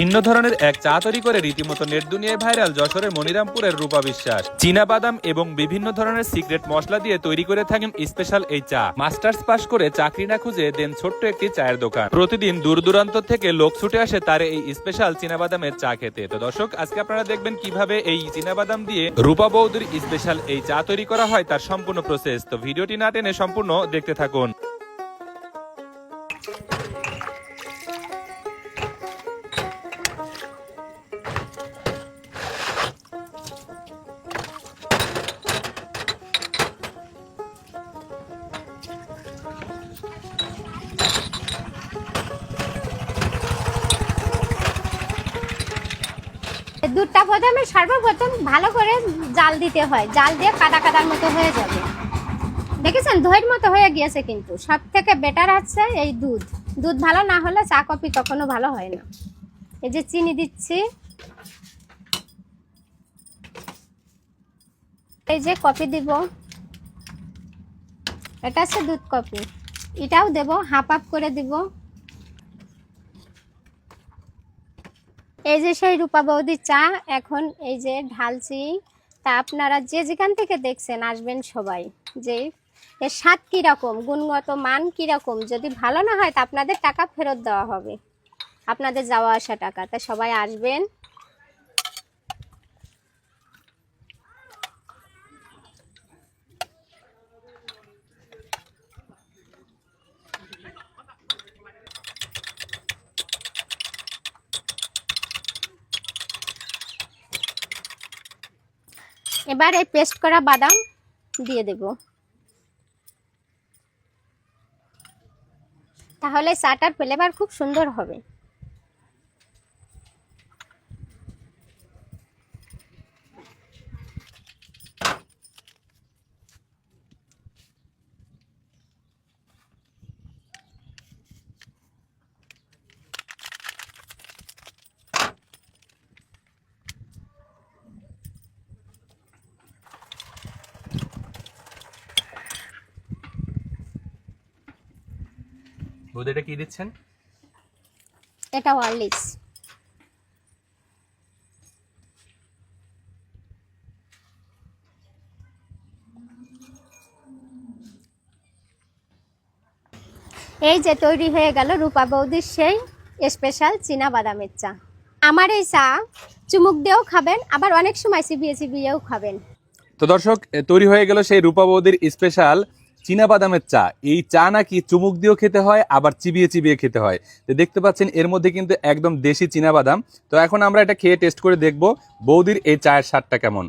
ভিন্ন ধরনের এক চা তৈরি করে রীতিমতো নেট দুনিয়ায় ভাইরাল যশোরের মনিরামপুরের রূপা বিশ্বাস। চীনা বাদাম এবং বিভিন্ন ধরনের সিক্রেট মশলা দিয়ে তৈরি করে থাকেন স্পেশাল এই চা। মাস্টার্স পাস করে চাকরি না খুঁজে দেন ছোট্ট একটি চায়ের দোকান। প্রতিদিন দূর দূরান্ত থেকে লোক ছুটে আসে তার এই স্পেশাল চীনাবাদামের চা খেতে। তো দর্শক, আজকে আপনারা দেখবেন কীভাবে এই চীনাবাদাম দিয়ে রূপা বৌদির স্পেশাল এই চা তৈরি করা হয় তার সম্পূর্ণ প্রসেস তো ভিডিওটি না টেনে সম্পূর্ণ দেখতে থাকুন। দুধটা প্রথমে সর্বপ্রথম ভালো করে জাল দিতে হয়। জাল দিয়ে কাদা কাদার মতো হয়ে যাবে। দেখেছেন? দইয়ের মতো হয়ে গিয়েছে কিন্তু। সব থেকে বেটার হচ্ছে এই দুধ। দুধ ভালো না হলে চা, কফি কখনো ভালো হয় না। এই যে চিনি দিচ্ছি। এই যে কফি দিব। এটা হচ্ছে দুধ কফি। এটাও দেব হাফ হাফ করে দিব। এই যে সেই রূপা বৌদি চা, এখন এই যে ঢালছি। তা আপনারা যে যেখান থেকে দেখছেন, আসবেন সবাই। যে এর স্বাদ কীরকম, গুণগত মান কীরকম, যদি ভালো না হয়, তা আপনাদের টাকা ফেরত দেওয়া হবে। আপনাদের যাওয়া আসা টাকা। তা সবাই আসবেন। এবার এই পেস্ট করা বাদাম দিয়ে দেব। তাহলে চাটার ফ্লেভার খুব সুন্দর হবে। এটা কি দিচ্ছেন? এটা ওয়ারলিক্স এই যে তৈরি হয়ে গেল রূপা বৌদির সেই স্পেশাল চীনা বাদামের চা। আমার এই চা চুমুক দিয়েও খাবেন আবার অনেক সময় চিবিয়ে চিবিয়েও খাবেন। তো দর্শক তৈরি হয়ে গেল সেই রূপা বৌদির স্পেশাল বাদামের চা। এই চা নাকি চুমুক দিয়েও খেতে হয়, আবার চিবিয়ে চিবিয়ে খেতে হয়। তো দেখতে পাচ্ছেন, এর মধ্যে কিন্তু একদম দেশি বাদাম তো এখন আমরা এটা খেয়ে টেস্ট করে দেখব বৌদির এই চায়ের স্বাদটা কেমন।